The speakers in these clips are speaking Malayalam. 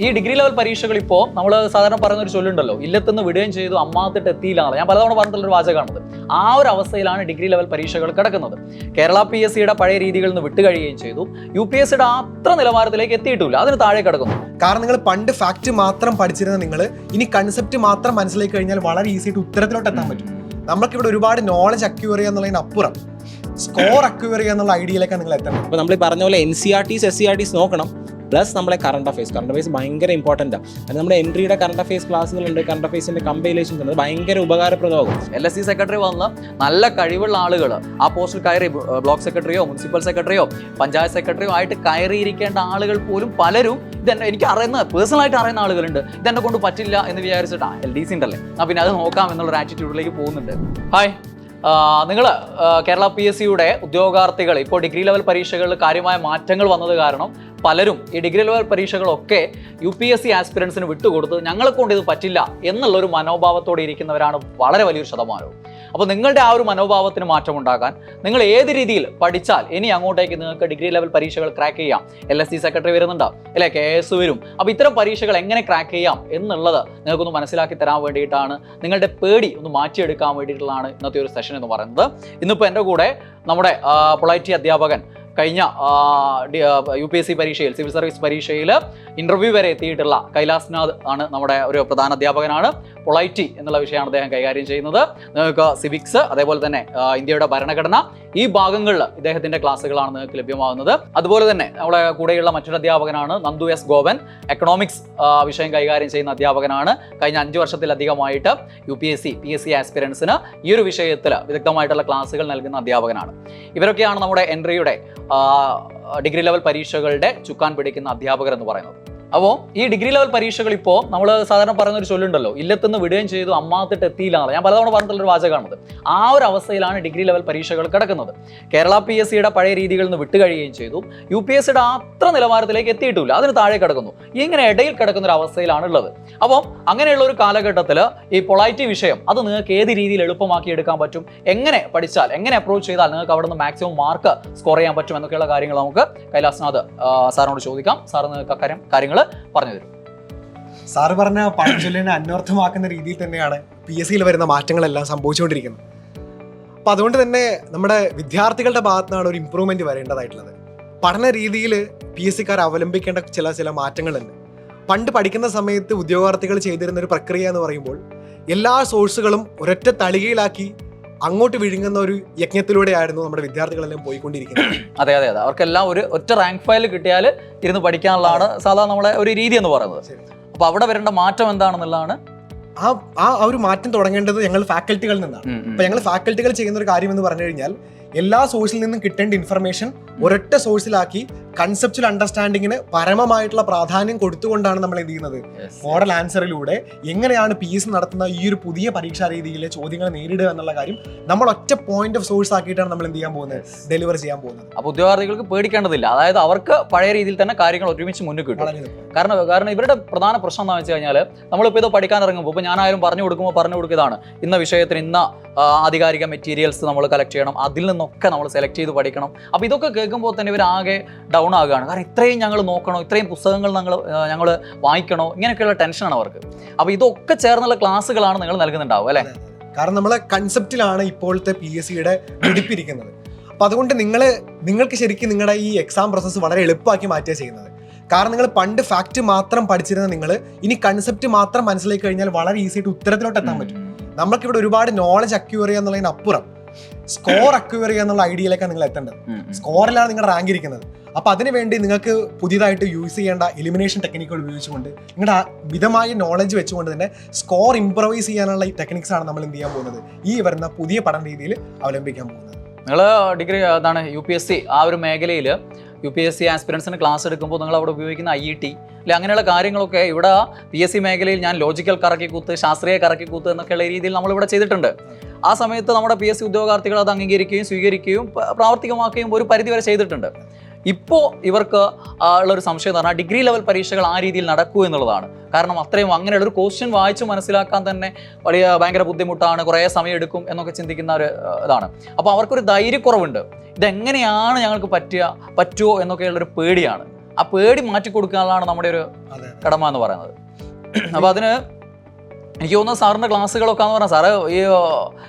ഈ ഡിഗ്രി ലെവൽ പരീക്ഷകൾ ഇപ്പോൾ നമ്മൾ സാധാരണ പറയുന്ന ഒരു ചൊല്ലുണ്ടല്ലോ ഇല്ലത്തുനിന്ന് വിടുകയും ചെയ്തു അമ്മാത്തിട്ട് എത്തിയില്ല ഞാൻ പലതവണ പറഞ്ഞിട്ടുള്ള ഒരു വാചകമാണത്. ആ ഒരു അവസ്ഥയിലാണ് ഡിഗ്രി ലെവൽ പരീക്ഷകൾ കിടക്കുന്നത്. കേരള പി എസ് സിയുടെ പഴയ രീതികളിൽ നിന്ന് വിട്ടുകഴിയുകയും ചെയ്തു. യു പി എസ് സിയുടെ അത്ര നിലവാരത്തിലേക്ക് എത്തിയിട്ടില്ല അതിന് താഴെ കിടക്കുന്നു. കാരണം നിങ്ങൾ പണ്ട് ഫാക്ട് മാത്രം പഠിച്ചിരുന്ന നിങ്ങൾ ഇനി കൺസെപ്റ്റ് മാത്രം മനസ്സിലാക്കി കഴിഞ്ഞാൽ വളരെ ഈസി ആയിട്ട് ഉത്തരത്തിലോട്ട് എത്താൻ പറ്റും. നമുക്കിവിടെ ഒരുപാട് നോളജ് അക്യൂർ ചെയ്യുക എന്നുള്ളതിനപ്പുറം സ്കോർ അക്യൂർ ചെയ്യുക എന്നുള്ള ഐഡിയയിലേക്കാണ് നിങ്ങൾ എത്തണം അപ്പോൾ നമ്മൾ പറഞ്ഞ പോലെ N C R Ts S C R Ts നോക്കണം. പ്ലസ് നമ്മളെ കറണ്ട് അഫയേഴ്സ് കറണ്ട് അഫയേഴ്സ് ഭയങ്കര ഇമ്പോർട്ടന്റ് ആണ് നമ്മുടെ എൻട്രിയുടെ കറണ്ട് അഫയേഴ്സ് ക്ലാസ്സുകളുണ്ട് കറണ്ട് അഫയേഴ്സിന്റെ കമ്പൈലേഷൻസ് ഉണ്ട് ഭയങ്കര ഉപകാരപ്രദമാകും. എൽ എസ് സി സെക്രട്ടറി വന്ന് നല്ല കഴിവുള്ള ആളുകൾ ആ പോസ്റ്റിൽ കയറി ബ്ലോക്ക് സെക്രട്ടറിയോ മുനിസിപ്പൽ സെക്രട്ടറിയോ പഞ്ചായത്ത് സെക്രട്ടറിയോ ആയിട്ട് കയറിയിരിക്കേണ്ട ആളുകൾ പോലും പലരും ഇതെന്നെ എനിക്ക് അറിയുന്ന പേഴ്സണലായിട്ട് അറിയുന്ന ആളുകളുണ്ട്. ഇതെന്നെ കൊണ്ട് പറ്റില്ല എന്ന് വിചാരിച്ചിട്ട് എൽ ഡി സി ഉണ്ടല്ലേ ആ പിന്നെ അത് നോക്കാം എന്നുള്ള ഒരു ആറ്റിറ്റ്യൂഡിലേക്ക് പോകുന്നുണ്ട്. ഹായ് നിങ്ങൾ കേരള പി എസ് സിയുടെ ഉദ്യോഗാർത്ഥികൾ ഇപ്പോൾ ഡിഗ്രി ലെവൽ പരീക്ഷകളിൽ കാര്യമായ മാറ്റങ്ങൾ വന്നത് കാരണം പലരും ഈ ഡിഗ്രി ലെവൽ പരീക്ഷകളൊക്കെ യു പി എസ് സി ആസ്പിരൻസിന് വിട്ടുകൊടുത്ത് ഞങ്ങളെ കൊണ്ട് ഇത് പറ്റില്ല എന്നുള്ളൊരു മനോഭാവത്തോടെ ഇരിക്കുന്നവരാണ് വളരെ വലിയൊരു ശതമാനവും. അപ്പോൾ നിങ്ങളുടെ ആ ഒരു മനോഭാവത്തിന് മാറ്റമുണ്ടാകാൻ നിങ്ങൾ ഏത് രീതിയിൽ പഠിച്ചാൽ ഇനി അങ്ങോട്ടേക്ക് നിങ്ങൾക്ക് ഡിഗ്രി ലെവൽ പരീക്ഷകൾ ക്രാക്ക് ചെയ്യാം. എൽ എസ് സി സെക്രട്ടറി വരുന്നുണ്ട് അല്ലെ? കെ എസ് വരും. അപ്പോൾ ഇത്തരം പരീക്ഷകൾ എങ്ങനെ ക്രാക്ക് ചെയ്യാം എന്നുള്ളത് നിങ്ങൾക്കൊന്ന് മനസ്സിലാക്കി തരാൻ വേണ്ടിയിട്ടാണ് നിങ്ങളുടെ പേടി ഒന്ന് മാറ്റിയെടുക്കാൻ വേണ്ടിയിട്ടുള്ളതാണ് ഇന്നത്തെ ഒരു സെഷൻ എന്ന് പറയുന്നത്. ഇന്നിപ്പോൾ എന്റെ കൂടെ നമ്മുടെ പൊളൈറ്റി അധ്യാപകൻ കഴിഞ്ഞ യു പി എസ് സി പരീക്ഷയിൽ സിവിൽ സർവീസ് പരീക്ഷയിൽ ഇന്റർവ്യൂ വരെ എത്തിയിട്ടുള്ള കൈലാസ്നാഥ് ആണ് നമ്മുടെ ഒരു പ്രധാന അധ്യാപകനാണ്. പൊളൈറ്റി എന്നുള്ള വിഷയമാണ് അദ്ദേഹം കൈകാര്യം ചെയ്യുന്നത്. നിങ്ങൾക്ക് സിവിക്സ് അതേപോലെ തന്നെ ഇന്ത്യയുടെ ഭരണഘടന ഈ ഭാഗങ്ങളിൽ ഇദ്ദേഹത്തിന്റെ ക്ലാസ്സുകളാണ് നിങ്ങൾക്ക് ലഭ്യമാകുന്നത്. അതുപോലെ തന്നെ നമ്മുടെ കൂടെയുള്ള മറ്റൊരു അധ്യാപകനാണ് നന്ദു എസ് ഗോവൻ എക്കണോമിക്സ് വിഷയം കൈകാര്യം ചെയ്യുന്ന അധ്യാപകനാണ്. കഴിഞ്ഞ അഞ്ച് വർഷത്തിലധികമായിട്ട് U P S C P S C ആസ്പിരൻസിന് ഈ ഒരു വിഷയത്തിൽ വിദഗ്ധമായിട്ടുള്ള ക്ലാസ്സുകൾ നൽകുന്ന അധ്യാപകനാണ്. ഇവരൊക്കെയാണ് നമ്മുടെ എൻട്രിയുടെ ഡിഗ്രി ലെവൽ പരീക്ഷകളുടെ ചുക്കാൻ പിടിക്കുന്ന അധ്യാപകർ എന്ന് പറയുന്നത്. അപ്പോൾ ഈ ഡിഗ്രി ലെവൽ പരീക്ഷകൾ ഇപ്പോൾ നമ്മൾ സാധാരണ പറയുന്ന ഒരു ചൊല്ലുണ്ടല്ലോ ഇല്ലത്തുനിന്ന് വിടുകയും ചെയ്തു അമ്മാത്തിട്ട് എത്തിയില്ല ഞാൻ പലതവണ പറഞ്ഞിട്ടുള്ള ഒരു വാചകമാണത്. ആ ഒരു അവസ്ഥയിലാണ് ഡിഗ്രി ലെവൽ പരീക്ഷകൾ കിടക്കുന്നത്. കേരള പി എസ് സിയുടെ പഴയ രീതികളിൽ നിന്ന് വിട്ടുകഴിയുകയും ചെയ്തു. യു പി എസ് സിയുടെ അത്ര നിലവാരത്തിലേക്ക് എത്തിയിട്ടില്ല. അതിന് താഴെ കിടക്കുന്നു. ഇങ്ങനെ ഇടയിൽ കിടക്കുന്ന ഒരു അവസ്ഥയിലാണ് ഉള്ളത് അപ്പം അങ്ങനെയുള്ള ഒരു കാലഘട്ടത്തിൽ ഈ പൊളൈറ്റി വിഷയം അത് നിങ്ങൾക്ക് ഏത് രീതിയിൽ എളുപ്പമാക്കി എടുക്കാൻ പറ്റും എങ്ങനെ പഠിച്ചാൽ എങ്ങനെ അപ്രോച്ച് ചെയ്താൽ നിങ്ങൾക്ക് അവിടെ നിന്ന് മാക്സിമം മാർക്ക് സ്കോർ ചെയ്യാൻ പറ്റും എന്നൊക്കെയുള്ള കാര്യങ്ങൾ നമുക്ക് കൈലാസ്നാഥ് സാറിനോട് ചോദിക്കാം. സാർ നിങ്ങൾക്ക് അക്കാര്യം കാര്യങ്ങൾ പറഞ്ഞു തരും. സാറ് പറഞ്ഞ പഴഞ്ചൊല്ലിനെ അന്വർത്ഥമാക്കുന്ന രീതിയിൽ തന്നെയാണ് പി എസ് സിയിൽ വരുന്ന മാറ്റങ്ങളെല്ലാം സംഭവിച്ചുകൊണ്ടിരിക്കുന്നത്. അപ്പം അതുകൊണ്ട് തന്നെ നമ്മുടെ വിദ്യാർത്ഥികളുടെ ഭാഗത്തു നിന്നാണ് ഒരു ഇമ്പ്രൂവ്മെന്റ് വരേണ്ടതായിട്ടുള്ളത്. പഠന രീതിയിൽ പി എസ് സിക്കാർ അവലംബിക്കേണ്ട ചില ചില മാറ്റങ്ങളുണ്ട്. പണ്ട് പഠിക്കുന്ന സമയത്ത് ഉദ്യോഗാർത്ഥികൾ ചെയ്തിരുന്ന ഒരു പ്രക്രിയ എന്ന് പറയുമ്പോൾ എല്ലാ സോഴ്സുകളും ഒരൊറ്റ തളികയിലാക്കി അങ്ങോട്ട് വിഴുങ്ങുന്ന ഒരു യജ്ഞത്തിലൂടെയായിരുന്നു നമ്മുടെ വിദ്യാർത്ഥികളെല്ലാം പോയിക്കൊണ്ടിരിക്കുന്നത്. അതെ അതെ അതെ. അവർക്കെല്ലാം ഒരു ഒറ്റ റാങ്ക് ഫയൽ കിട്ടിയാൽ ഇരുന്ന് പഠിക്കാനുള്ളതാണ് സാധാരണ നമ്മളെ ഒരു രീതി എന്ന് പറയുന്നത്. അപ്പൊ അപ്പോൾ അവിടെ വരേണ്ട മാറ്റം എന്താണെന്നുള്ളതാണ് ആ ആ ആ ഒരു മാറ്റം തുടങ്ങേണ്ടത് ഞങ്ങൾ ഫാക്കൽറ്റികളിൽ നിന്നാണ്. അപ്പൊ ഞങ്ങൾ ഫാക്കൽറ്റികൾ ചെയ്യുന്ന ഒരു കാര്യം എന്ന് പറഞ്ഞു കഴിഞ്ഞാൽ എല്ലാ സോഴ്സിൽ നിന്നും കിട്ടേണ്ട ഇൻഫർമേഷൻ ഒരൊറ്റ സോഴ്സിലാക്കി കൺസെപ്റ്റൽ അണ്ടർസ്റ്റാൻഡിങ്ങിന് പരമമായിട്ടുള്ള പ്രാധാന്യം കൊടുത്തുകൊണ്ടാണ് നമ്മൾ എന്ത് ചെയ്യുന്നത്? മോഡൽ ആൻസറിലൂടെ എങ്ങനെയാണ് പി എസ് നടത്തുന്ന ഈ ഒരു പുതിയ പരീക്ഷാ രീതിയിലെ ചോദ്യങ്ങൾ നേരിടുക എന്നുള്ള കാര്യം നമ്മൾ ഒറ്റ പോയിന്റ് ഓഫ് സോഴ്സ് ആക്കിയിട്ടാണ് നമ്മൾ എന്ത് ചെയ്യാൻ പോകുന്നത്? ഡെലിവർ ചെയ്യാൻ പോകുന്നത്. അപ്പോൾ ഉദ്യോഗാർത്ഥികൾക്ക് പേടിക്കേണ്ടതില്ല. അതായത് അവർക്ക് പഴയ രീതിയിൽ തന്നെ കാര്യങ്ങൾ ഒരുമിച്ച് മുന്നിൽ കിട്ടും. കാരണം കാരണം ഇവരുടെ പ്രധാന പ്രശ്നം എന്താണെന്ന് വെച്ച് കഴിഞ്ഞാൽ നമ്മളിപ്പോൾ ഇത് പഠിക്കാൻ ഇറങ്ങുമ്പോൾ ഇപ്പോൾ ഞാനായാലും പറഞ്ഞു കൊടുക്കുമ്പോൾ പറഞ്ഞു കൊടുക്കുന്നതാണ് ഇന്ന വിഷയത്തിന് ഇന്ന ആധികാരിക മെറ്റീരിയൽസ് നമ്മൾ കളക്ട് ചെയ്യണം. അതിൽ നിന്നൊക്കെ നമ്മൾ സെലക്ട് ചെയ്ത് പഠിക്കണം. അപ്പോൾ ഇതൊക്കെ കേൾക്കുമ്പോൾ തന്നെ ഇവർ ആകെ ഡൗൺ ആകുകയാണ്. കാരണം ഇത്രയും ഞങ്ങൾ നോക്കണോ ഇത്രയും പുസ്തകങ്ങൾ ഞങ്ങൾ ഞങ്ങൾ വായിക്കണോ ഇങ്ങനെയൊക്കെയുള്ള ടെൻഷനാണ് അവർക്ക്. അപ്പോൾ ഇതൊക്കെ ചേർന്നുള്ള ക്ലാസ്സുകളാണ് നിങ്ങൾ നൽകുന്നുണ്ടാവും അല്ലേ? കാരണം നമ്മളെ കൺസെപ്റ്റിലാണ് ഇപ്പോഴത്തെ പി എസ് സിയുടെ പിടിപ്പിരിക്കുന്നത്. അപ്പം അതുകൊണ്ട് നിങ്ങൾ നിങ്ങൾക്ക് ശരിക്കും നിങ്ങളുടെ ഈ എക്സാം പ്രോസസ്സ് വളരെ എളുപ്പമാക്കി മാറ്റുക ചെയ്യുന്നത്. കാരണം നിങ്ങൾ പണ്ട് ഫാക്റ്റ് മാത്രം പഠിച്ചിരുന്ന നിങ്ങൾ ഇനി കൺസെപ്റ്റ് മാത്രം മനസ്സിലാക്കി കഴിഞ്ഞാൽ വളരെ ഈസി ആയിട്ട് ഉത്തരത്തിലോട്ട് എത്താൻ പറ്റും. നമുക്കിവിടെ ഒരുപാട് നോളജ് അക്യൂർ ചെയ്യുക എന്നുള്ളതിനപ്പുറം സ്കോർ അക്വയർ ചെയ്യുക എന്നുള്ള ഐഡിയയിലേക്കാണ് നിങ്ങൾ എത്തേണ്ടത്. സ്കോറിലാണ് നിങ്ങളുടെ റാങ്ക് ഇരിക്കുന്നത്. അപ്പൊ അതിനുവേണ്ടി നിങ്ങൾക്ക് പുതിയതായിട്ട് യൂസ് ചെയ്യേണ്ട എലിമിനേഷൻ ടെക്നിക്കുകൾ ഉപയോഗിച്ചുകൊണ്ട് നിങ്ങളുടെ മിതമായ നോളജ് വെച്ചുകൊണ്ട് തന്നെ സ്കോർ ഇംപ്രവൈസ് ചെയ്യാനുള്ള ഈ ടെക്നിക്സ് ആണ് നമ്മൾ എന്ത് ചെയ്യാൻ പോകുന്നത്? ഈ വരുന്ന പുതിയ പഠന രീതിയിൽ അവലംബിക്കാൻ പോകുന്നത്. നിങ്ങൾ ഡിഗ്രി അതാണ് യു പി എസ് സി ആ ഒരു മേഖലയിൽ യു പി എസ് സി ആസ്പിറൻസിന് ക്ലാസ് എടുക്കുമ്പോൾ നിങ്ങൾ അവിടെ ഉപയോഗിക്കുന്ന ഐ ഇ ടി അല്ലെ അങ്ങനെയുള്ള കാര്യങ്ങളൊക്കെ ഇവിടെ പി എസ് സി മേഖലയിൽ ഞാൻ ലോജിക്കൽ കറക്കി കൂത്ത് ശാസ്ത്രീയ കറക്കി കൂത്ത് എന്നൊക്കെയുള്ള രീതിയിൽ നമ്മൾ ഇവിടെ ചെയ്തിട്ടുണ്ട്. ആ സമയത്ത് നമ്മുടെ പി എസ് സി ഉദ്യോഗാർത്ഥികൾ അത് അംഗീകരിക്കുകയും സ്വീകരിക്കുകയും പ്രാവർത്തികമാക്കുകയും ഒരു പരിധി വരെ ചെയ്തിട്ടുണ്ട്. ഇപ്പോൾ ഇവർക്ക് ഉള്ളൊരു സംശയം എന്ന് പറഞ്ഞാൽ ഡിഗ്രി ലെവൽ പരീക്ഷകൾ ആ രീതിയിൽ നടക്കൂ എന്നുള്ളതാണ്. കാരണം അത്രയും അങ്ങനെയുള്ള ഒരു ക്വസ്റ്റ്യൻ വായിച്ച് മനസ്സിലാക്കാൻ തന്നെ വലിയ ഭയങ്കര ബുദ്ധിമുട്ടാണ് കുറേ സമയം എടുക്കും എന്നൊക്കെ ചിന്തിക്കുന്ന ഒരു ഇതാണ്. അപ്പോൾ അവർക്കൊരു ധൈര്യക്കുറവുണ്ട്. ഇതെങ്ങനെയാണ് ഞങ്ങൾക്ക് പറ്റുക പറ്റുമോ എന്നൊക്കെയുള്ളൊരു പേടിയാണ്. ആ പേടി മാറ്റി കൊടുക്കാനുള്ളതാണ് നമ്മുടെ ഒരു കടമ എന്ന് പറയുന്നത്. അപ്പോൾ അതിന് എനിക്ക് തോന്നുന്നു സാറിന്റെ ക്ലാസ്സുകളൊക്കെ എന്ന് പറഞ്ഞാൽ സാറ് ഈ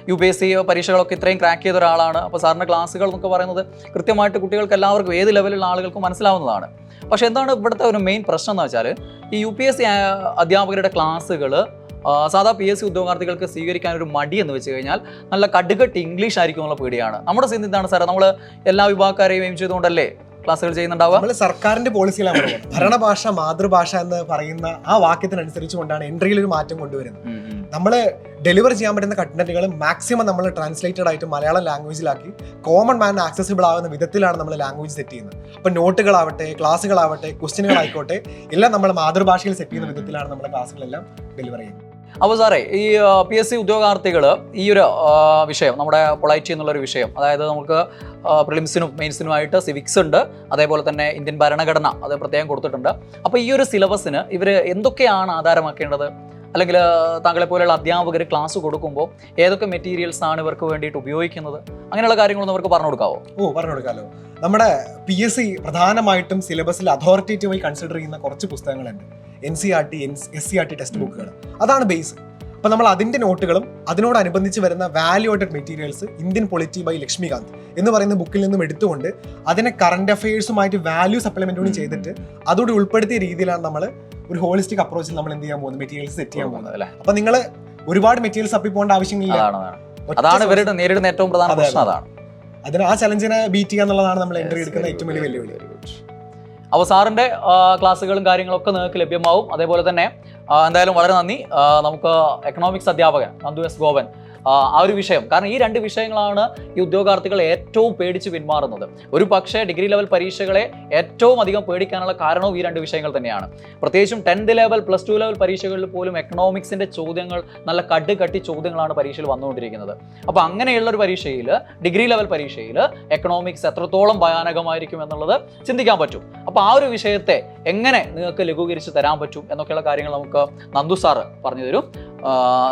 യു പി എസ് സി പരീക്ഷകളൊക്കെ ഇത്രയും ക്രാക്ക് ചെയ്ത ഒരാളാണ്. അപ്പോൾ സാറിന്റെ ക്ലാസ്സുകൾ എന്നൊക്കെ പറയുന്നത് കൃത്യമായിട്ട് കുട്ടികൾക്ക് എല്ലാവർക്കും ഏത് ലെവലിലുള്ള ആളുകൾക്കും മനസ്സിലാവുന്നതാണ്. പക്ഷേ എന്താണ് ഇവിടുത്തെ ഒരു മെയിൻ പ്രശ്നം എന്ന് വെച്ചാൽ ഈ യു പി എസ് സി അധ്യാപകരുടെ ക്ലാസ്സുകൾ സാധാ പി എസ് സി ഉദ്യോഗാർത്ഥികൾക്ക് സ്വീകരിക്കാൻ ഒരു മടി എന്ന് വെച്ച് കഴിഞ്ഞാൽ നല്ല കടുകട്ട് ഇംഗ്ലീഷ് ആയിരിക്കും എന്നുള്ള പേടിയാണ്. നമ്മുടെ സിന്ധി എന്താണ് സാറേ? നമ്മൾ എല്ലാ വിഭാഗക്കാരെയും എയിം ചെയ്തുകൊണ്ടല്ലേ ക്ലാസ്സുകൾ ചെയ്യുന്നുണ്ടാവുക? നമ്മൾ സർക്കാരിന്റെ പോളിസികളാണ് പറയുന്നത്. ഭരണഭാഷ മാതൃഭാഷ എന്ന് പറയുന്ന ആ വാക്യത്തിനനുസരിച്ച് കൊണ്ടാണ് എൻട്രിയിൽ ഒരു മാറ്റം കൊണ്ടുവരുന്നത്. നമ്മൾ ഡെലിവർ ചെയ്യാൻ പറ്റുന്ന കണ്ടന്റുകൾ മാക്സിമം നമ്മൾ ട്രാൻസ്ലേറ്റഡ് ആയിട്ട് മലയാളം ലാംഗ്വേജിലാക്കി കോമൺ മാൻ ആക്സസിബിൾ ആവുന്ന വിധത്തിലാണ് നമ്മൾ ലാംഗ്വേജ് സെറ്റ് ചെയ്യുന്നത്. അപ്പൊ നോട്ടുകളാവട്ടെ ക്ലാസ്സുകളാവട്ടെ ക്വസ്റ്റ്യനുകളായിക്കോട്ടെ എല്ലാം നമ്മൾ മാതൃഭാഷയിൽ സെറ്റ് ചെയ്യുന്ന വിധത്തിലാണ് നമ്മുടെ ക്ലാസ്സുകളെല്ലാം ഡെലിവർ ചെയ്യുന്നത്. അപ്പോൾ സാറേ ഈ പി എസ് സി ഉദ്യോഗാർത്ഥികൾ ഈ ഒരു വിഷയം നമ്മുടെ പൊളൈറ്റി എന്നുള്ളൊരു വിഷയം അതായത് നമുക്ക് പ്രിലിംസിനും മെയിൻസിനുമായിട്ട് സിവിക്സ് ഉണ്ട് അതേപോലെ തന്നെ ഇന്ത്യൻ ഭരണഘടന അത് പ്രത്യേകം കൊടുത്തിട്ടുണ്ട്. അപ്പോൾ ഈ ഒരു സിലബസിന് ഇവർ എന്തൊക്കെയാണ് ആധാരമാക്കേണ്ടത്? അല്ലെങ്കിൽ താങ്കളെ പോലെയുള്ള അധ്യാപകർ ക്ലാസ് കൊടുക്കുമ്പോൾ ഏതൊക്കെ മെറ്റീരിയൽസ് ആണ് ഇവർക്ക് വേണ്ടിയിട്ട് ഉപയോഗിക്കുന്നത്? അങ്ങനെയുള്ള കാര്യങ്ങളൊന്നും അവർക്ക് പറഞ്ഞു കൊടുക്കാവോ? ഓ പറഞ്ഞു കൊടുക്കാലോ. നമ്മുടെ പി എസ് സി പ്രധാനമായിട്ടും സിലബസിൽ അതോറിറ്റേറ്റീവായി കൺസിഡർ ചെയ്യുന്ന കുറച്ച് പുസ്തകങ്ങളുണ്ട്. N C R T S C R T text ബുക്കുകൾ അതാണ് ബേസ് അപ്പോൾ നമ്മൾ അതിന്റെ നോട്ടുകളും അതിനോടനുബന്ധിച്ച് വരുന്ന valuated materials Indian polity by Laxmikanth എന്ന് പറയുന്ന ബുക്കിൽ നിന്നും എടുത്തുകൊണ്ട് അതിനെ കറണ്ട് അഫയേഴ്സുമായിട്ട് വാല്യൂ സപ്ലിമെന്റ് ചെയ്തിട്ട് അതോടെ ഉൾപ്പെടുത്തിയ രീതിയിലാണ് നമ്മൾ ഒരു ഹോളിസ്റ്റിക് അപ്രോച്ചിൽ നമ്മൾ എന്ത് ചെയ്യാൻ പോകുന്നത് മെറ്റീരിയൽസ് സെറ്റ് ചെയ്യാൻ പോകുന്നത് അല്ലേ അപ്പൊ നിങ്ങൾ ഒരുപാട് മെറ്റീരിയൽസ് അപ്പി പോകേണ്ട ആവശ്യമില്ല. അതാണ് ഇവരുടെ നേരിടുന്ന ഏറ്റവും പ്രധാന പ്രശ്നം അതാണ്. അതിന് ആ ചലഞ്ചിനെ ബീറ്റ് ചെയ്യുക എന്നുള്ളതാണ് നമ്മൾ എൻട്രി എടുക്കുന്ന ഏറ്റവും വലിയ വെല്ലുവിളി. അപ്പോൾ സാറിന്റെ ക്ലാസ്സുകളും കാര്യങ്ങളൊക്കെ നിങ്ങൾക്ക് ലഭ്യമാവും. അതേപോലെ തന്നെ എന്തായാലും വളരെ നന്ദി. നമുക്ക് എക്കണോമിക്സ് അധ്യാപകൻ നന്ദു എസ് ഗോപൻ ആ ഒരു വിഷയം. കാരണം ഈ രണ്ട് വിഷയങ്ങളാണ് ഈ ഉദ്യോഗാർത്ഥികൾ ഏറ്റവും പേടിച്ച് പിന്മാറുന്നത്. ഒരു പക്ഷേ ഡിഗ്രി ലെവൽ പരീക്ഷകളെ ഏറ്റവും അധികം പേടിക്കാനുള്ള കാരണവും ഈ രണ്ട് വിഷയങ്ങൾ തന്നെയാണ്. പ്രത്യേകിച്ചും tenth level plus two level പരീക്ഷകളിൽ പോലും എക്കണോമിക്സിന്റെ ചോദ്യങ്ങൾ നല്ല കട്ട് കട്ടി ചോദ്യങ്ങളാണ് പരീക്ഷയിൽ വന്നുകൊണ്ടിരിക്കുന്നത്. അപ്പോൾ അങ്ങനെയുള്ള ഒരു പരീക്ഷയിൽ ഡിഗ്രി ലെവൽ പരീക്ഷയിൽ എക്കണോമിക്സ് എത്രത്തോളം ഭയാനകമായിരിക്കും എന്നുള്ളത് ചിന്തിക്കാൻ പറ്റും. അപ്പോൾ ആ ഒരു വിഷയത്തെ എങ്ങനെ നിങ്ങൾക്ക് ലഘൂകരിച്ച് തരാൻ പറ്റും എന്നൊക്കെയുള്ള കാര്യങ്ങൾ നമുക്ക് നന്ദു സാറ് പറഞ്ഞു തരും.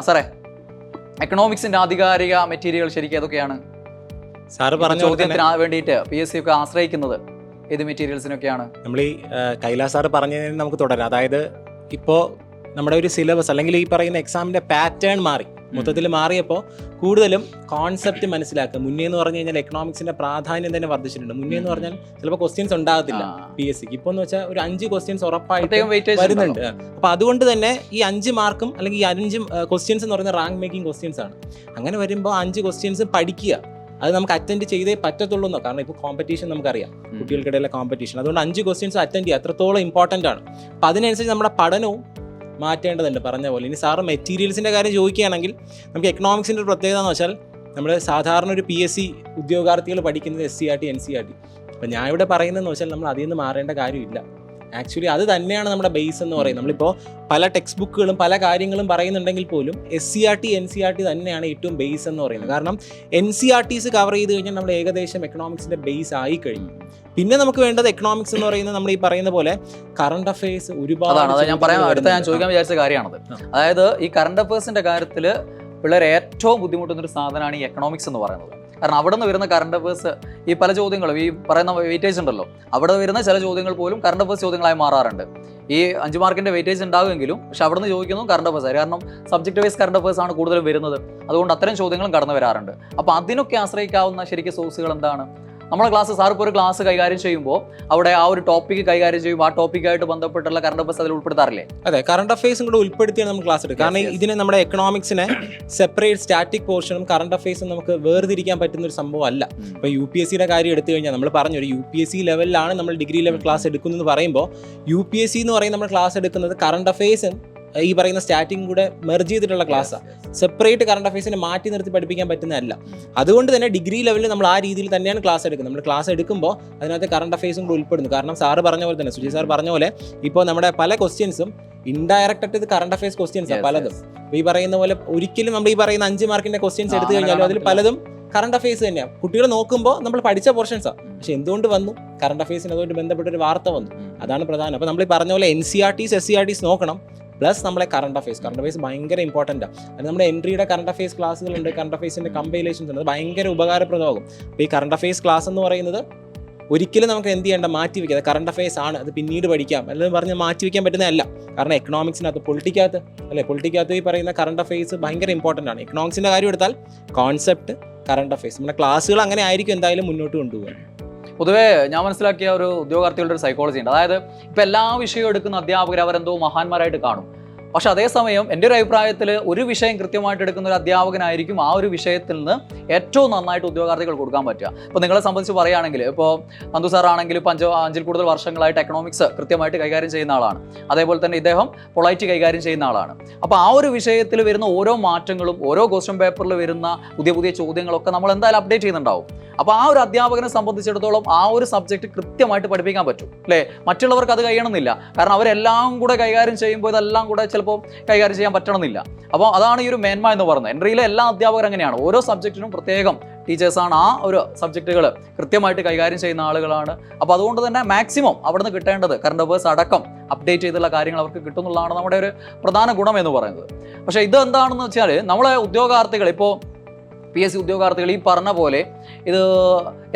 സാറേ എക്കണോമിക്സിന്റെ ആധികാരിക മെറ്റീരിയൽ ശരിക്കും ഏതൊക്കെയാണ്? സാറ് പറഞ്ഞ ചോദ്യത്തിന് വേണ്ടിയിട്ട് പി എസ് സി ഒക്കെ ആശ്രയിക്കുന്നത് ഏത് മെറ്റീരിയൽസിനൊക്കെയാണ് നമ്മൾ ഈ കൈലാസ് സാറ് പറഞ്ഞതിന് നമുക്ക് തുടരാം. അതായത് ഇപ്പോൾ നമ്മുടെ ഒരു സിലബസ് അല്ലെങ്കിൽ ഈ പറയുന്ന എക്സാമിന്റെ പാറ്റേൺ മാറി. മൊത്തത്തിൽ മാറിയപ്പോൾ കൂടുതലും കോൺസെപ്റ്റ് മനസ്സിലാക്കുക. മുന്നേ എന്ന് പറഞ്ഞു കഴിഞ്ഞാൽ എക്കണോമിക്സിന്റെ പ്രാധാന്യം തന്നെ വർദ്ധിച്ചിട്ടുണ്ട്. മുന്നേ എന്ന് പറഞ്ഞാൽ ചിലപ്പോൾ ക്വസ്റ്റ്യൻസ് ഉണ്ടാകത്തില്ല. പി എസ് സിക്ക് ഇപ്പോൾ എന്ന് വെച്ചാൽ ഒരു അഞ്ച് ക്വസ്റ്റ്യൻസ് ഉറപ്പായിട്ട് വരുന്നുണ്ട്. അപ്പൊ അതുകൊണ്ട് തന്നെ ഈ അഞ്ച് മാർക്കും അല്ലെങ്കിൽ ഈ അഞ്ച് ക്വസ്റ്റ്യൻസ് എന്ന് പറയുന്ന റാങ്ക് മേക്കിംഗ് ക്വസ്റ്റ്യൻസ് ആണ്. അങ്ങനെ വരുമ്പോൾ അഞ്ച് ക്വസ്റ്റ്യൻസ് പഠിക്കുക. അത് നമുക്ക് അറ്റൻഡ് ചെയ്തേ പറ്റത്തുള്ളൂ എന്നോ. കാരണം ഇപ്പോൾ കോമ്പറ്റീഷൻ നമുക്കറിയാം. കുട്ടികൾക്കിടയിലെ കോമ്പറ്റീഷൻ അതുകൊണ്ട് അഞ്ച് ക്വസ്റ്റ്യൻസ് അറ്റൻഡ് ചെയ്യുക. അത്രത്തോളം ഇമ്പോർട്ടന്റ് ആണ്. അപ്പം അതിനനുസരിച്ച് നമ്മുടെ പഠനവും മാറ്റേണ്ടതുണ്ട് പറഞ്ഞ പോലെ. ഇനി സാറ് മെറ്റീരിയൽസിന്റെ കാര്യം ചോദിക്കുകയാണെങ്കിൽ നമുക്ക് എക്കണോമിക്സിന്റെ പ്രത്യേകത എന്ന് വെച്ചാൽ നമ്മൾ സാധാരണ ഒരു പി എസ് സി ഉദ്യോഗാർത്ഥികൾ പഠിക്കുന്നത് S C R T N C R T അപ്പം ഞാൻ ഇവിടെ പറയുന്നതെന്ന് വെച്ചാൽ നമ്മൾ അതിൽ നിന്ന് മാറേണ്ട കാര്യമില്ല. ആക്ച്വലി അത് തന്നെയാണ് നമ്മുടെ ബേസ് എന്ന് പറയുന്നത്. നമ്മളിപ്പോൾ പല ടെക്സ്റ്റ് ബുക്കുകളും പല കാര്യങ്ങളും പറയുന്നുണ്ടെങ്കിൽ പോലും S C R T N C R T തന്നെയാണ് ഏറ്റവും ബേസ് എന്ന് പറയുന്നത്. കാരണം N C R Ts cover ചെയ്ത് കഴിഞ്ഞാൽ നമ്മൾ ഏകദേശം എക്കണോമിക്സിന്റെ ബേസ് ആയി കഴിഞ്ഞു. പിന്നെ നമുക്ക് വേണ്ടത് എക്കണോമിക്സ് എന്ന് പറയുന്നത് നമ്മൾ ഈ പറയുന്ന പോലെ കറണ്ട് അഫയേഴ്സ് ഒരുപാട് അതാണ്. അത് ഞാൻ പറയാം അടുത്ത ഞാൻ ചോദിക്കാൻ വിചാരിച്ച കാര്യമാണത്. അതായത് ഈ കറണ്ട് അഫയേഴ്സിന്റെ കാര്യത്തിൽ പിള്ളേർ ഏറ്റവും ബുദ്ധിമുട്ടുന്ന ഒരു സാധനമാണ് ഈ എക്കണോമിക്സ് എന്ന് പറയുന്നത്. കാരണം അവിടെ നിന്ന് വരുന്ന കറണ്ട് അഫേഴ്സ് ഈ പല ചോദ്യങ്ങളും ഈ പറയുന്ന വെയിറ്റേജ് ഉണ്ടല്ലോ അവിടെ വരുന്ന ചില ചോദ്യങ്ങൾ പോലും കറണ്ട് അഫേഴ്സ് ചോദ്യങ്ങളായി മാറാറുണ്ട്. ഈ അഞ്ച് മാർക്കിന്റെ വെയിറ്റേജ് ഉണ്ടാകുമെങ്കിലും പക്ഷെ അവിടെ നിന്ന് ചോദിക്കുന്നത് കറണ്ട് അഫേഴ്സ് കാരണം സബ്ജക്ട് വൈസ് കറണ്ട് അഫേഴ്സ് ആണ് കൂടുതലും വരുന്നത്. അതുകൊണ്ട് അത്തരം ചോദ്യങ്ങളും കടന്നു വരാറുണ്ട് അപ്പോൾ അതിനൊക്കെ ആശ്രയിക്കാവുന്ന ശരിക്കും സോഴ്സുകൾ എന്താണ്? നമ്മുടെ ക്ലാസ് സാർ ഇപ്പോൾ ഒരു ക്ലാസ് കൈകാര്യം ചെയ്യുമ്പോൾ അവിടെ ആ ഒരു ടോപ്പിക് കൈകാര്യം ചെയ്യുമ്പോൾ ആ ടോപ്പിക്കായിട്ട് ബന്ധപ്പെട്ടുള്ള കറണ്ട് അഫയേഴ്സ് അതിൽ ഉൾപ്പെടുത്താറില്ലേ? അതെ കറണ്ട് അഫയേഴ്സും കൂടെ ഉൾപ്പെടുത്തിയാണ് നമ്മൾ ക്ലാസ് എടുക്കുക. കാരണം. ഇതിനെ നമ്മുടെ എക്കണോമിക്സിനെ സെപ്പറേറ്റ് സ്റ്റാറ്റിക് പോർഷനും കറണ്ട് അഫയേഴ്സും നമുക്ക് വേർതിരിക്കാൻ പറ്റുന്ന ഒരു സംഭവം അല്ല. ഇപ്പോൾ യു പി എസ് സിയുടെ കാര്യം എടുത്തു കഴിഞ്ഞാൽ നമ്മൾ പറഞ്ഞു ഒരു യു പി എസ് സി ലെവലിലാണ് നമ്മൾ ഡിഗ്രി ലെവൽ ക്ലാസ് എടുക്കുന്നത് പറയുമ്പോൾ യു പി എസ് സി എന്ന് പറയുന്ന നമ്മൾ ക്ലാസ് എടുക്കുന്നത് കറണ്ട് അഫയേഴ്സും ഈ പറയുന്ന സ്റ്റാറ്റിംഗ് കൂടെ മെർജ് ചെയ്തിട്ടുള്ള ക്ലാസ്സാണ് സെപ്പറേറ്റ് കറണ്ട് അഫയേഴ്സിനെ മാറ്റി നിർത്തി പഠിപ്പിക്കാൻ പറ്റുന്നതല്ല. അതുകൊണ്ട് തന്നെ ഡിഗ്രി ലെവലിൽ നമ്മൾ ആ രീതിയിൽ തന്നെയാണ് ക്ലാസ് എടുക്കുന്നത്. നമ്മൾ ക്ലാസ് എടുക്കുമ്പോൾ അതിനകത്ത് കറണ്ട് അഫയേഴ്സും കൂടെ ഉൾപ്പെടുന്നു. കാരണം സാറ് പറഞ്ഞ പോലെ തന്നെ സുജി സാർ പറഞ്ഞ പോലെ ഇപ്പോൾ നമ്മുടെ പല ക്വസ്റ്റ്യൻസും ഇൻഡയറക്റ്റ് ആയിട്ട് ഇത് കറണ്ട് അഫയേഴ്സ് ക്വസ്റ്റ്യൻസ് ആണ് പലതും. ഈ പറയുന്ന പോലെ ഒരിക്കലും നമ്മൾ ഈ പറയുന്ന അഞ്ച് മാർക്കിന്റെ ക്വസ്റ്റ്യൻസ് എടുത്തു കഴിഞ്ഞാലും അതിൽ പലതും കറണ്ട് അഫയേഴ്സ് തന്നെയാണ് കുട്ടികൾ നോക്കുമ്പോൾ നമ്മൾ പഠിച്ച പോർഷൻസാണ് പക്ഷെ എന്തുകൊണ്ട് വന്നു? കറണ്ട് അഫയേഴ്സിന് അതുകൊണ്ട് ബന്ധപ്പെട്ട ഒരു വാർത്ത വന്നു. അതാണ് പ്രധാനം. അപ്പോൾ നമ്മൾ ഈ പറഞ്ഞ പോലെ N C R Ts S C R Ts നോക്കണം. പ്ലസ് നമ്മളെ കറണ്ട് അഫയേഴ്സ് കറണ്ട് അഫയേഴ്സ് ഭയങ്കര ഇമ്പോർട്ടന്റ് ആണ് നമ്മുടെ എൻട്രിയുടെ കറണ്ട് അഫയേഴ്സ് ക്ലാസ്സുകളുണ്ട് കറണ്ട് അഫേഴ്സിന്റെ കമ്പൈലേഷൻസ് ഉണ്ട്. ഭയങ്കര ഉപകാരപ്രദമാകും. അപ്പോൾ ഈ കറണ്ട് അഫയേഴ്സ് ക്ലാസ് എന്ന് പറയുന്നത് ഒരിക്കലും നമുക്ക് എന്ത് ചെയ്യേണ്ട മാറ്റി വെക്കുക കറണ്ട് അഫയേഴ്സ് ആണ് അത് പിന്നീട് പഠിക്കാം. അല്ലെങ്കിൽ പറഞ്ഞ് മാറ്റി വയ്ക്കാൻ പറ്റുന്നതല്ല കാരണം എക്കണോമിക്സിനകത്ത് പൊളിറ്റിക്കകത്ത് അല്ലെ? പൊളിറ്റിക്കകത്ത് ഈ പറയുന്ന കറണ്ട് അഫയേഴ്സ് ഭയങ്കര ഇമ്പോർട്ടന്റ് ആണ്. എക്കണോമിക്സിന്റെ കാര്യം എടുത്താൽ കോൺസെപ്റ്റ് കറണ്ട് അഫയേഴ്സ് നമ്മുടെ ക്ലാസ്സുകൾ അങ്ങനെ ആയിരിക്കും എന്തായാലും മുന്നോട്ട് കൊണ്ടുപോകുക പൊതുവേ ഞാൻ മനസ്സിലാക്കിയ ഒരു ഉദ്യോഗാർത്ഥികളുടെ ഒരു സൈക്കോളജി ഉണ്ട്. അതായത് ഇപ്പം എല്ലാ വിഷയവും എടുക്കുന്ന അധ്യാപകർ അവരെന്തോ മഹാന്മാരായിട്ട് കാണും. പക്ഷെ അതേസമയം എന്റെ ഒരു അഭിപ്രായത്തിൽ ഒരു വിഷയം കൃത്യമായിട്ട് എടുക്കുന്ന ഒരു അധ്യാപകനായിരിക്കും ആ ഒരു വിഷയത്തിൽ നിന്ന് ഏറ്റവും നന്നായിട്ട് ഉദ്യോഗാർത്ഥികൾ കൊടുക്കാൻ പറ്റുക. ഇപ്പോൾ നിങ്ങളെ സംബന്ധിച്ച് പറയുകയാണെങ്കിൽ ഇപ്പോൾ അന്തു സാർ ആണെങ്കിൽ ഇപ്പോൾ അഞ്ചോ അഞ്ചിൽ കൂടുതൽ വർഷങ്ങളായിട്ട് എക്കണോമിക്സ് കൃത്യമായിട്ട് കൈകാര്യം ചെയ്യുന്ന ആളാണ്. അതേപോലെ തന്നെ ഇദ്ദേഹം പൊളൈറ്റ് കൈകാര്യം ചെയ്യുന്ന ആളാണ്. അപ്പോൾ ആ ഒരു വിഷയത്തിൽ വരുന്ന ഓരോ മാറ്റങ്ങളും ഓരോ ക്വസ്റ്റ്യൻ പേപ്പറിൽ വരുന്ന പുതിയ പുതിയ ചോദ്യങ്ങളൊക്കെ നമ്മൾ എന്തായാലും അപ്ഡേറ്റ് ചെയ്യുന്നുണ്ടാവും. അപ്പോൾ ആ ഒരു അധ്യാപകനെ സംബന്ധിച്ചിടത്തോളം ആ ഒരു സബ്ജക്റ്റ് കൃത്യമായിട്ട് പഠിപ്പിക്കാൻ പറ്റും. അല്ലേ? മറ്റുള്ളവർക്ക് അത് കഴിയണമെന്നില്ല. കാരണം അവരെല്ലാം കൂടെ കൈകാര്യം ചെയ്യുമ്പോൾ ഇതെല്ലാം കൂടെ ചിലപ്പോൾ കൈകാര്യം ചെയ്യാൻ പറ്റണമെന്നില്ല. അപ്പോൾ അതാണ് ഈ ഒരു മേന്മ എന്ന് പറയുന്നത്. എൻട്രിയിലെ എല്ലാ അധ്യാപകരും അങ്ങനെയാണ്. ഓരോ സബ്ജക്റ്റിനും പ്രത്യേകം ടീച്ചേഴ്സാണ് ആ ഒരു സബ്ജക്റ്റുകൾ കൃത്യമായിട്ട് കൈകാര്യം ചെയ്യുന്ന ആളുകളാണ്. അപ്പോൾ അതുകൊണ്ട് തന്നെ മാക്സിമം അവിടെ നിന്ന് കിട്ടേണ്ടത് കറണ്ട് അഫേഴ്സ് അടക്കം അപ്ഡേറ്റ് ചെയ്തുള്ള കാര്യങ്ങൾ അവർക്ക് കിട്ടുന്നുള്ളതാണ് നമ്മുടെ ഒരു പ്രധാന ഗുണം എന്ന് പറയുന്നത്. പക്ഷേ ഇത് എന്താണെന്ന് വെച്ചാൽ നമ്മളെ ഉദ്യോഗാർത്ഥികൾ ഇപ്പോൾ പി എസ് സി ഉദ്യോഗാർത്ഥികൾ ഈ പറഞ്ഞ പോലെ ഇത്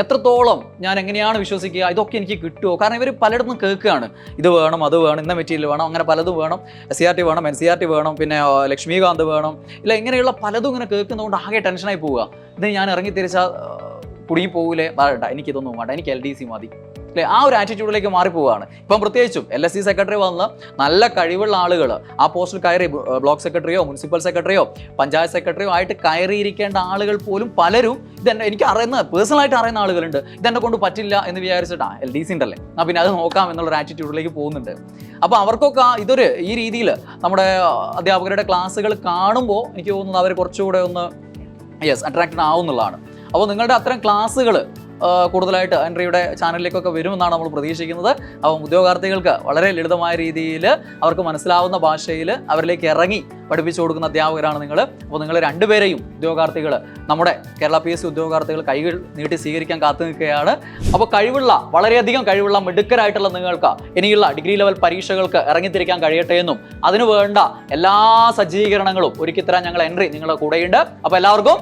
എത്രത്തോളം ഞാൻ എങ്ങനെയാണ് വിശ്വസിക്കുക? ഇതൊക്കെ എനിക്ക് കിട്ടുമോ കാരണം ഇവർ പലയിടത്തും കേൾക്കുകയാണ്. ഇത് വേണം അത് വേണം ഇന്ന മെറ്റീരിയൽ വേണം അങ്ങനെ പലതും വേണം. എസ് സി ആർ ടി വേണം എൻ സി ആർ ടി വേണം പിന്നെ ലക്ഷ്മീകാന്ത് വേണം. ഇല്ല ഇങ്ങനെയുള്ള പലതും ഇങ്ങനെ കേൾക്കുന്നതുകൊണ്ട് ആകെ ടെൻഷനായി പോവുക. ഇത് ഞാൻ ഇറങ്ങി തിരിച്ചാൽ കുടുങ്ങി പോകൂലേ വേണ്ട എനിക്കിതൊന്നും വേണ്ട. എനിക്ക് എൽ ഡി സി മതി. അല്ലേ? ആ ഒരു ആറ്റിറ്റ്യൂഡിലേക്ക് മാറിപ്പോവുകയാണ്. ഇപ്പം പ്രത്യേകിച്ചും എൽ എസ് സി സെക്രട്ടറി വന്ന് നല്ല കഴിവുള്ള ആളുകൾ ആ പോസ്റ്റിൽ കയറി ബ്ലോക്ക് സെക്രട്ടറിയോ മുനിസിപ്പൽ സെക്രട്ടറിയോ പഞ്ചായത്ത് സെക്രട്ടറിയോ ആയിട്ട് കയറിയിരിക്കേണ്ട ആളുകൾ പോലും പലരും ഇതെന്നെ എനിക്ക് അറിയുന്ന പേഴ്സണലായിട്ട് അറിയുന്ന ആളുകളുണ്ട്. ഇതെന്നെ കൊണ്ട് പറ്റില്ല എന്ന് വിചാരിച്ചിട്ടാ എൽ ഡി സി ഉണ്ടല്ലേ? ആ പിന്നെ അത് നോക്കാം എന്നുള്ള ഒരു ആറ്റിറ്റ്യൂഡിലേക്ക് പോകുന്നുണ്ട്. അപ്പോൾ അവർക്കൊക്കെ ഇതൊരു ഈ രീതിയിൽ നമ്മുടെ അധ്യാപകരുടെ ക്ലാസ്സുകൾ കാണുമ്പോൾ എനിക്ക് തോന്നുന്നത് അവർ കുറച്ചുകൂടെ ഒന്ന് യെസ് അട്രാക്റ്റഡ് ആവുന്നുള്ളതാണ്. അപ്പോൾ നിങ്ങളുടെ അത്തരം ക്ലാസ്സുകൾ കൂടുതലായിട്ട് ആൻഡ്രിയുടെ ചാനലിലേക്കൊക്കെ വരുമെന്നാണ് നമ്മൾ പ്രതീക്ഷിക്കുന്നത്. അപ്പം ഉദ്യോഗാർത്ഥികൾക്ക് വളരെ ലളിതമായ രീതിയിൽ അവർക്ക് മനസ്സിലാവുന്ന ഭാഷയിൽ അവരിലേക്ക് ഇറങ്ങി പഠിപ്പിച്ചു കൊടുക്കുന്ന അധ്യാപകരാണ് നിങ്ങൾ. അപ്പോൾ നിങ്ങൾ രണ്ടുപേരെയും ഉദ്യോഗാർത്ഥികൾ നമ്മുടെ കേരള പി എസ് സി ഉദ്യോഗാർത്ഥികൾ കൈകൾ നീട്ടി സ്വീകരിക്കാൻ കാത്തു നിൽക്കുകയാണ്. അപ്പോൾ കഴിവുള്ള വളരെയധികം കഴിവുള്ള മിടുക്കരായിട്ടുള്ള നിങ്ങൾക്ക് ഇനിയുള്ള ഡിഗ്രി ലെവൽ പരീക്ഷകൾക്ക് ഇറങ്ങിത്തിരിക്കാൻ കഴിയട്ടെ എന്നും അതിനു വേണ്ട എല്ലാ സജ്ജീകരണങ്ങളും ഒരുക്കി തരാൻ ഞങ്ങൾ എൻട്രി നിങ്ങളുടെ കൂടെയുണ്ട്. അപ്പോൾ എല്ലാവർക്കും